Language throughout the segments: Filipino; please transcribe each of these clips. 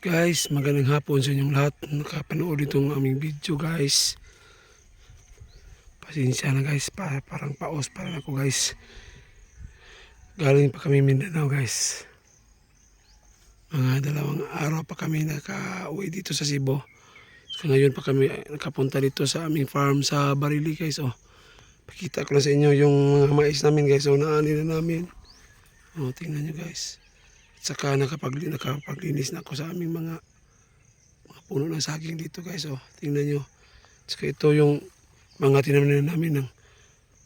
Guys, magandang hapon sa inyong lahat. Nakapanood itong aming video guys. Pasensya na guys, para, parang paos pa ako guys. Galing pa kami Mindanao guys. Mga dalawang araw pa kami naka-uwi dito sa Cebu. So ngayon pa kami nakapunta dito sa aming farm sa Barili guys. Oh, pakita ko lang sa inyo yung mga mais namin guys. So naani na namin. Oh, tingnan nyo guys. At saka nakapag, nakapaglinis na ako sa aming mga mga puno ng saging dito guys. Oh, tingnan nyo. At saka ito yung mga tinanim namin ng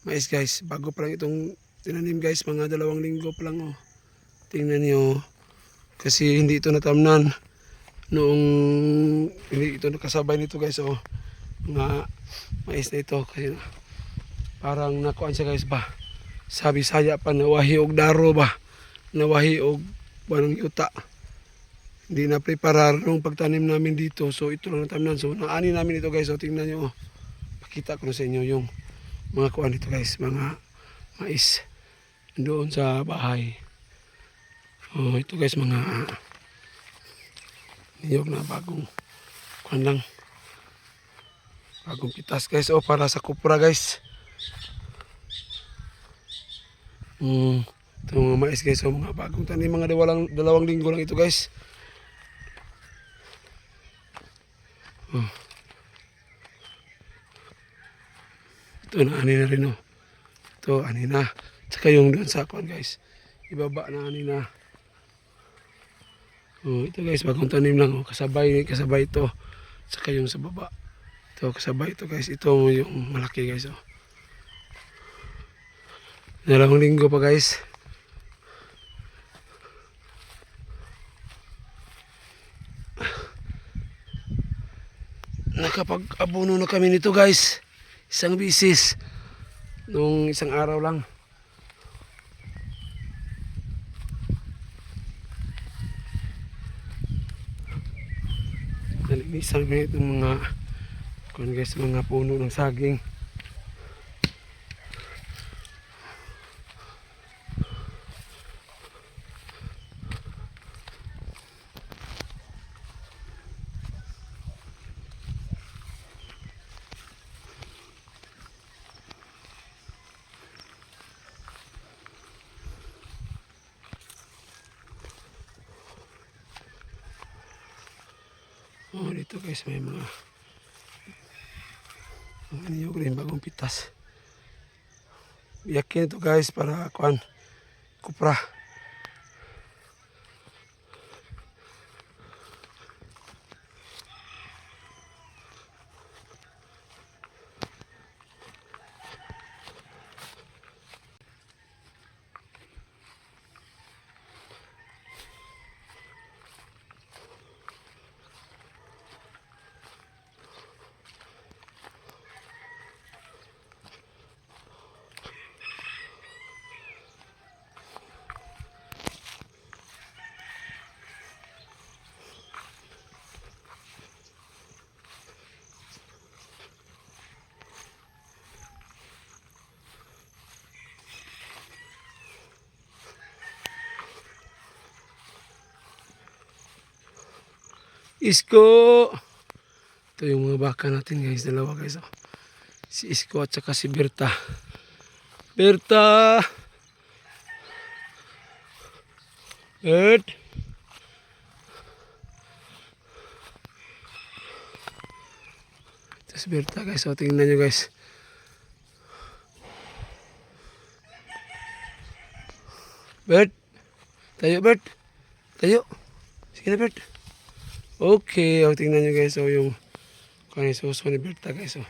mais guys. Bago pa lang itong tinanim guys. Mga dalawang linggo pa lang. Oh. Tingnan nyo. Kasi hindi ito natamnan. Noong hindi ito nakasabay nito guys. Oh, mga mais na ito. Kasi parang nakuan siya guys ba. Sabi saya pa nawahi og daro ba. Nawahi og banong yuta. Hindi na preparar nung pagtanim namin dito. So ito lang natamnan. So naani namin ito guys. So tingnan nyo. Oh. Pakita ko na sa inyo yung mga kuan dito guys. Mga mais. Doon sa bahay. Oh, ito guys mga niyog na bagong kuan lang. Bagong pitas guys. Oh para sa kupra guys. Hmm. Ito mga mais guys. So mga bagong tanim. Mga dalawang, dalawang linggo lang ito guys. Oh. Ito na ani na rin oh. Ito ani na. Tsaka yung doon sa kuan guys. Ibaba na ani na. Oh, ito guys, bagong tanim lang. Oh. Kasabay, kasabay ito. Saka yung sa baba. Ito, kasabay ito guys. Ito yung malaki guys. Oh. Dalawang linggo pa guys. Nakapag-abono na kami nito guys. Isang bisis. Nung isang araw lang. Nalinisan ko itong mga kung guys, mga puno ng saging. Oh, dito guys may mga mga niyog rin bagong pitas. Biyakin ito guys para kuan kupra. Isko! Ito yung mga baka natin guys, dalawa guys. Oh. Si Isko at saka si Berta. Berta! Bert! Ito si Berta guys. So tingnan nyo guys. Bert! Tayo Bert! Tayo! Sige na Bert! Okay, o tingnan nyo guys, so yung kung suso ni Berta guys, oh.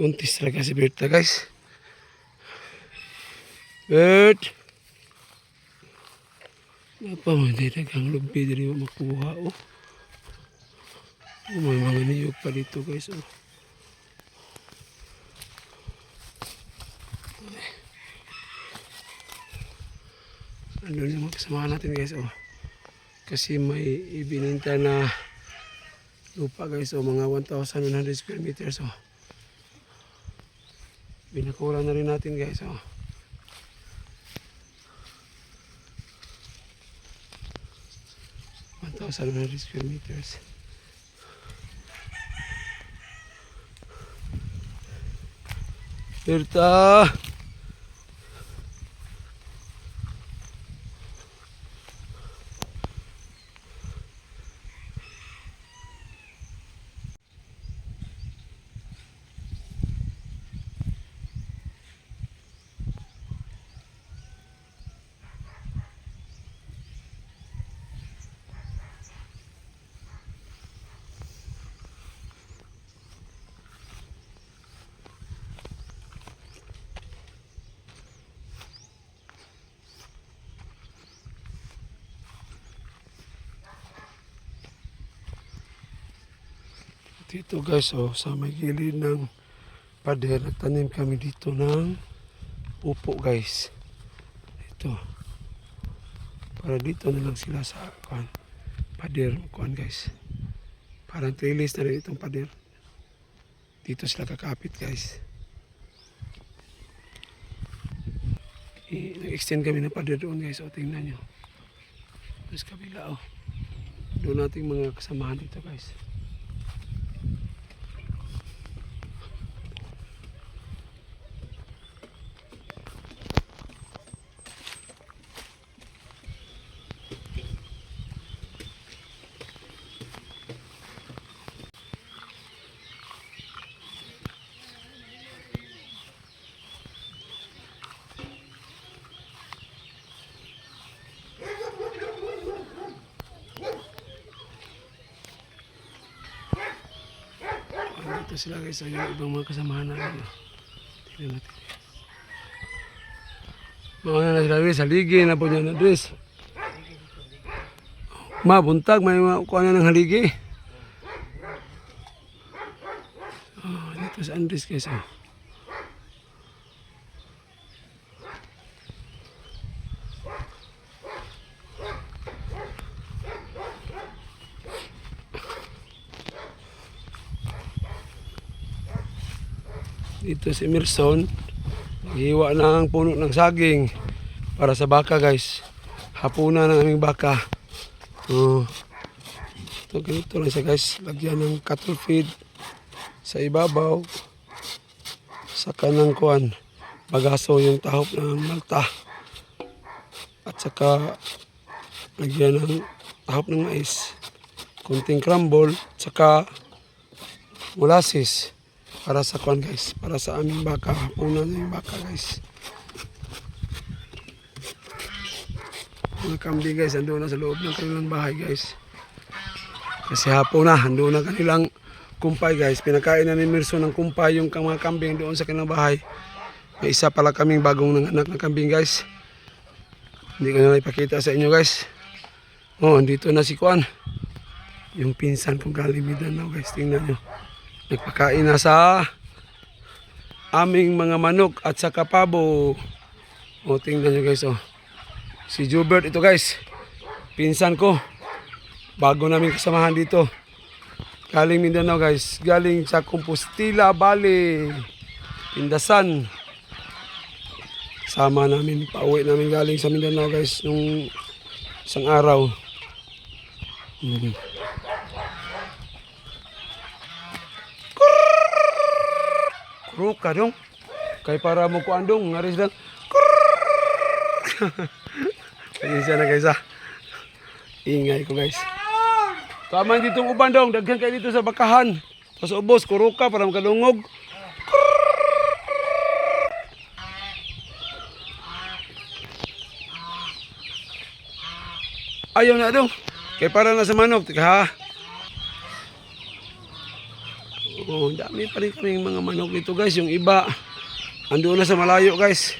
Buntis talaga si Berta guys. Bert! Apa mo, hindi nagang lubi diri mo makuha, oh. Oh, may mga niyog pa dito guys, oh. Ano yung kasama natin guys, oh kasi may ibininta na lupa guys o mga 1,100 square meters o binakura na rin natin guys o 2,100 square meters. Berta! Dito guys, oh, sa may gilid ng pader, nagtanim kami dito ng upo guys. Ito. Para dito na lang sila sa kuan, pader, kuan guys. Parang trellis na rin itong pader. Dito sila kakapit guys. Nag-extend kami ng pader doon guys. O tingnan nyo. Mas kabila oh. Doon nating mga kasamahan dito guys. Dito sila guys, so yung ibang mga kasamahan namin. oh. Tingnan natin. Mga na sila guys, haligi na po niya na dress. Ma, buntag, may mga kuha na ng haligi. Oh, dito sa Andres guys. Oh. Dito si Emerson, naghiwa ng puno ng saging para sa baka guys. Hapunan ng aming baka. Oh. Ito ganito lang siya guys. Lagyan ng cattle feed sa ibabaw. Saka ng kuan. Bagaso yung tahop ng malta. At saka lagyan ng tahop ng mais. Kunting crumble. Saka molasses para sa kwan guys. Para sa aming baka. Una na yung baka guys. Mga kambing guys ando na sa loob ng kanilang bahay guys. Kasi hapon na ando na kanilang kumpay guys. Pinakain na ni Mirso ng kumpay yung mga kambing doon sa kanilang bahay. May isa pala kaming bagong nanganak na kambing guys. Hindi ko na ipakita sa inyo guys. Oh andito na si Kwan. Yung pinsan kong galing Mindanao guys. Tingnan nyo nagpakain na sa aming mga manok at sa kapabo. O tingnan nyo guys oh. Si Jubert ito guys. Pinsan ko. Bago namin kasamahan dito. Galing Mindanao guys. Galing sa Compostela Valley. Pindasan. Sama namin. Pauwi namin galing sa Mindanao guys. Nung isang araw. Mhm. Ruka dong. Kay para mo kuan dong, ngaris. Pasensya na guys ah. Ingay ko guys. Tama dito ang uban dong, daghan kayo dito sa bakahan. Tapos ubos, kuruka para makalungog. Ayaw na dong. Kay para na sa manok, ha. Oo, dami pa rin kaming mga manok dito guys. Yung iba, ando na sa malayo guys.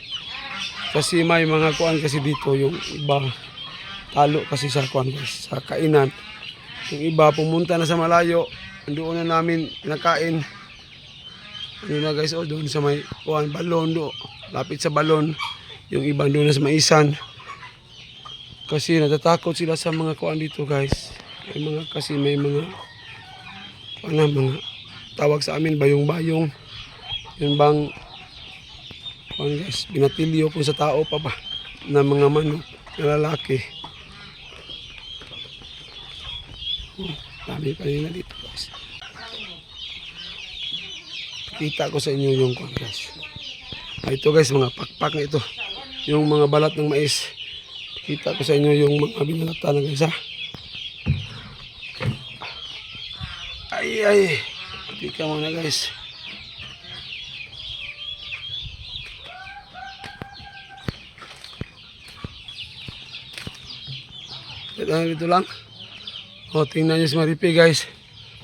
Kasi may mga kuan kasi dito yung iba talo kasi sa kuan guys, sa kainan. Yung iba pumunta na sa malayo, doon na namin nakain. Ano na guys, oh, doon sa may kuan balon do, lapit sa balon. Yung iba doon na sa maisan. Kasi natatakot sila sa mga kuan dito guys. May mga kasi may mga na mga tawag sa amin bayong-bayong. Yun bang kuan guys, binatilyo kung sa tao pa ba na mga manok na lalaki. Oh, dami kanina dito guys. Kita ko sa inyo yung guys. Ah, ito guys, mga pakpak na ito. Yung mga balat ng mais. Kita ko sa inyo yung mga binalata na guys ha. Ay ay. Tika muna guys. Ito lang, ito lang. O, tingnan nyo si Maripe, guys.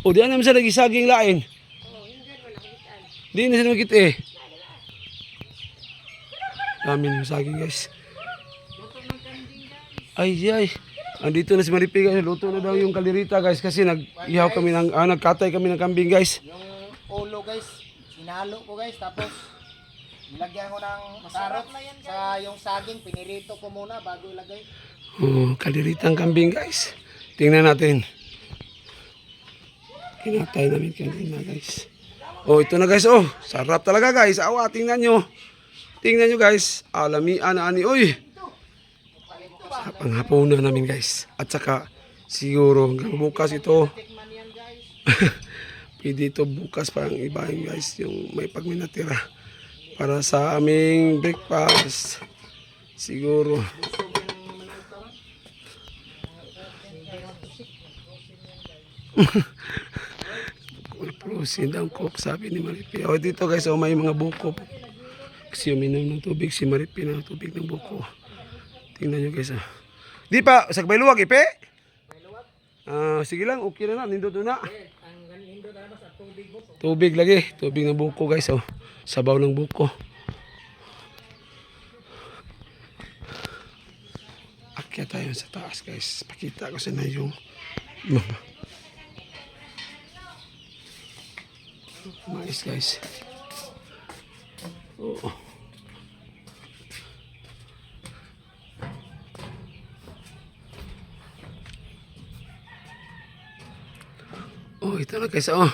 O, di naman sa lagi saging lain. Di na sila makita eh. Dami ng saging, guys. Ay, ay. Andito na si Maripe, guys. Luto na daw yung kalirita, guys. Kasi nag-ihaw kami ng, ah, nagkatay kami ng kambing, guys. Yung ulo guys, sinalo ko guys, tapos nilagyan ko ng sarap sa yung saging, pinirito ko muna bago ilagay. Oh, kaliritang kambing, guys. Tingnan natin. Kinatay namin kanina, guys. Oh, ito na, guys. Oh, sarap talaga, guys. Awa, tingnan nyo. Tingnan nyo, guys. Alamian ani. Uy! Sarap ang hapunan namin, guys. At saka, siguro, hanggang bukas ito. Pwede ito bukas parang iba yun, guys. Yung may pagminatira. Para sa aming breakfast. Siguro. Proceed ang cook, sabi ni Maripi. O dito guys, oh, may mga buko. Kasi uminom ng tubig si Maripi ng tubig ng buko. Tingnan nyo guys. Ah. Di pa, sagbay luwag, ipe? Ah, sige lang, okay na na, nindot na. Tubig lagi, tubig ng buko guys. Oh. Sabaw ng buko. Akyat tayo sa taas guys. Pakita ko sa na yung mga mais guys. Oo. Oh, ito na guys. Oh.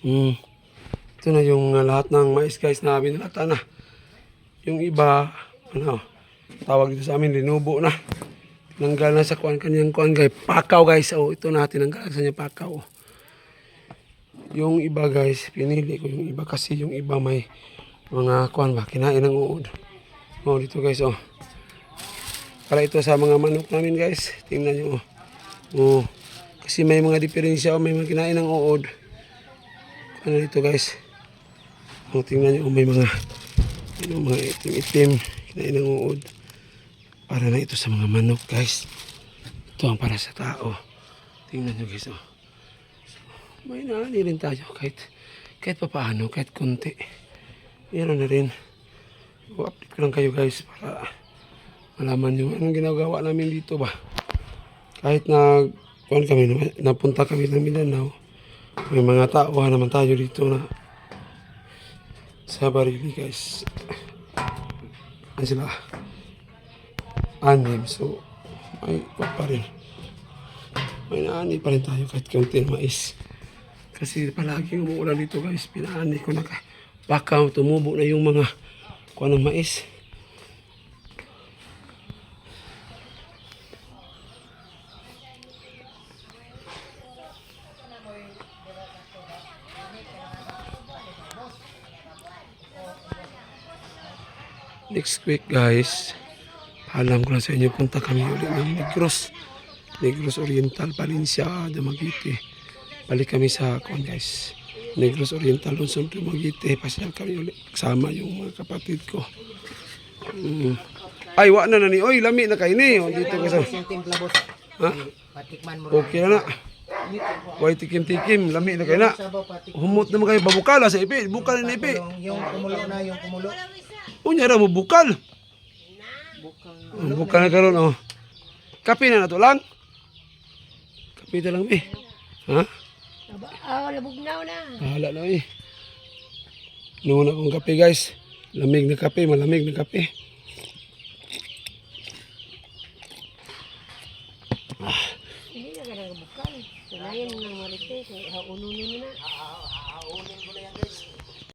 Hmm. Ito na yung uh, lahat ng mais guys na binalata na. Yung iba, ano, tawag dito sa amin, linubo na. Tinanggal na sa kuan kanyang kuan guys. Pakaw guys. Oh, ito na tinanggal sa niya pakaw. Yung iba guys, pinili ko yung iba kasi yung iba may mga kuan ba, kinain ng uod. Oh, dito guys, oh. Para ito sa mga manok namin guys. Tingnan nyo, oh. Oh, kasi may mga diferensya, oh, may mga kinain ng uod. Ano dito guys? Oh, tingnan nyo, oh, may mga ano, mga itim-itim, kinain ng uod. Para na ito sa mga manok guys. Ito ang para sa tao. Tingnan nyo guys, oh. May naani rin tayo kahit kahit papaano, kahit konti. Meron na rin. update ko lang kayo guys para malaman nyo anong ginagawa namin dito ba. Kahit na kuan kami, na- napunta kami ng Mindanao, may mga tao naman tayo dito na sa Barili guys. Ano sila? Anim. So, may pa rin. May naani pa rin tayo kahit kaunti na mais. Kasi palagi umuulan dito guys. Pinaani ko na ka- baka tumubo na yung mga kuha ng mais. Next week guys, paalam ko na sa inyo, punta kami ulit ng Negros. Negros Oriental, Valencia, Dumaguete. Balik kami sa kuan guys. Negros Oriental, Luzon, Dumaguete. Pasyal kami ulit. Kasama yung mga kapatid ko. Mm. Ay, wa na na ni. Oy, lami na kayo ni. Dito ka sa... Yung timpla boss, Ha? Okay na na. Tikim-tikim. Lami na kayo na. Humot naman kayo. Babukala sa ipi. Bukal na ipi. Yung kumulo na, yung kumulo. Unya ra mo bukal. Bukal. Na. Bukal karon oh. Kape na nato lang. Kape ta lang eh. Ha? Ah, labog na na. Hala na eh. Nuno na kong kape guys. Lamig na kape, malamig na kape. Ah. Hindi na ka nagabukal. Sanayan ng marites. Haununin mo na.